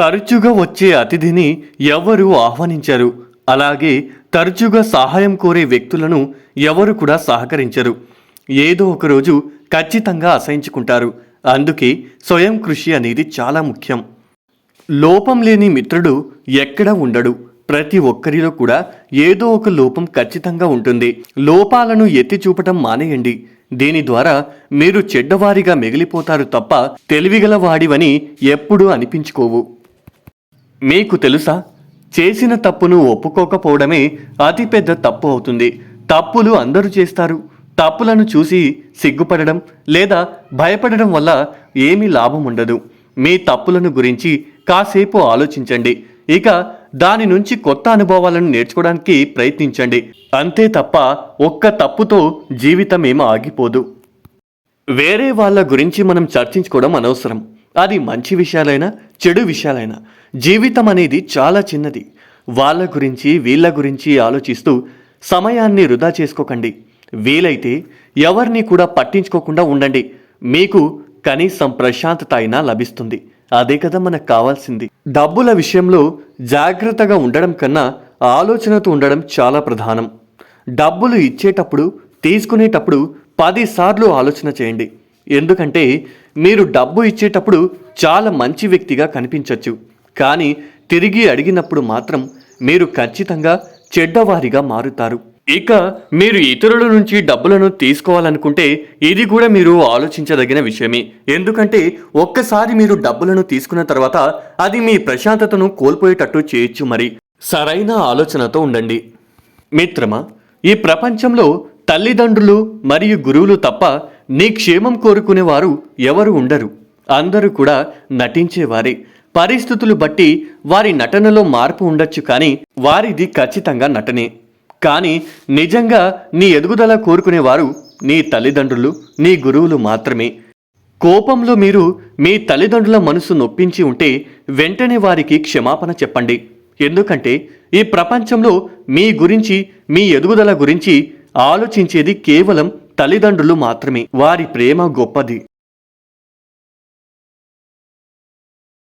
తరచుగా వచ్చే అతిథిని ఎవరు ఆహ్వానించరు. అలాగే తరచుగా సహాయం కోరే వ్యక్తులను ఎవరు కూడా సహకరించరు. ఏదో ఒకరోజు ఖచ్చితంగా అసహించుకుంటారు. అందుకే స్వయం కృషి అనేది చాలా ముఖ్యం. లోపం లేని మిత్రుడు ఎక్కడ ఉండడు. ప్రతి ఒక్కరిలో కూడా ఏదో ఒక లోపం ఖచ్చితంగా ఉంటుంది. లోపాలను ఎత్తి చూపటం మానేయండి. దీని ద్వారా మీరు చెడ్డవారిగా మిగిలిపోతారు తప్ప తెలివిగల వాడివని ఎప్పుడూ అనిపించుకోవు. మీకు తెలుసా? చేసిన తప్పును ఒప్పుకోకపోవడమే అతిపెద్ద తప్పు అవుతుంది. తప్పులు అందరూ చేస్తారు. తప్పులను చూసి సిగ్గుపడడం లేదా భయపడడం వల్ల ఏమీ లాభం ఉండదు. మీ తప్పులను గురించి కాసేపు ఆలోచించండి. ఇక దాని నుంచి కొత్త అనుభవాలను నేర్చుకోవడానికి ప్రయత్నించండి. అంతే తప్ప ఒక్క తప్పుతో జీవితం ఏమీ ఆగిపోదు. వేరే వాళ్ళ గురించి మనం చర్చించుకోవడం అనవసరం. అది మంచి విషయాలైనా చెడు విషయాలైనా. జీవితం అనేది చాలా చిన్నది. వాళ్ళ గురించి వీళ్ళ గురించి ఆలోచిస్తూ సమయాన్ని వృధా చేసుకోకండి. వీలైతే ఎవరిని కూడా పట్టించుకోకుండా ఉండండి. మీకు కనీసం ప్రశాంతత అయినా లభిస్తుంది. అదే కదా మనకు కావాల్సింది. డబ్బుల విషయంలో జాగ్రత్తగా ఉండడం కన్నా ఆలోచనతో ఉండడం చాలా ప్రధానం. డబ్బులు ఇచ్చేటప్పుడు తీసుకునేటప్పుడు పదిసార్లు ఆలోచన చేయండి. ఎందుకంటే మీరు డబ్బు ఇచ్చేటప్పుడు చాలా మంచి వ్యక్తిగా కనిపించవచ్చు కానీ తిరిగి అడిగినప్పుడు మాత్రం మీరు ఖచ్చితంగా చెడ్డవారిగా మారుతారు. ఇక మీరు ఇతరుల నుంచి డబ్బులను తీసుకోవాలనుకుంటే ఇది కూడా మీరు ఆలోచించదగిన విషయమే. ఎందుకంటే ఒక్కసారి మీరు డబ్బులను తీసుకున్న తర్వాత అది మీ ప్రశాంతతను కోల్పోయేటట్టు చేయొచ్చు మరి. సరైన ఆలోచనతో ఉండండి. మిత్రమా ఈ ప్రపంచంలో తల్లిదండ్రులు మరియు గురువులు తప్ప నీ క్షేమం కోరుకునేవారు ఎవరు ఉండరు. అందరూ కూడా నటించేవారే. పరిస్థితులు బట్టి వారి నటనలో మార్పు ఉండొచ్చు కానీ వారిది ఖచ్చితంగా నటనే. కానీ నిజంగా నీ ఎదుగుదల కోరుకునేవారు నీ తల్లిదండ్రులు నీ గురువులు మాత్రమే. కోపంలో మీరు మీ తల్లిదండ్రుల మనసు నొప్పించి ఉంటే వెంటనే వారికి క్షమాపణ చెప్పండి. ఎందుకంటే ఈ ప్రపంచంలో మీ గురించి మీ ఎదుగుదల గురించి ఆలోచించేది కేవలం తల్లిదండ్రులు మాత్రమే వారి ప్రేమ గొప్పది.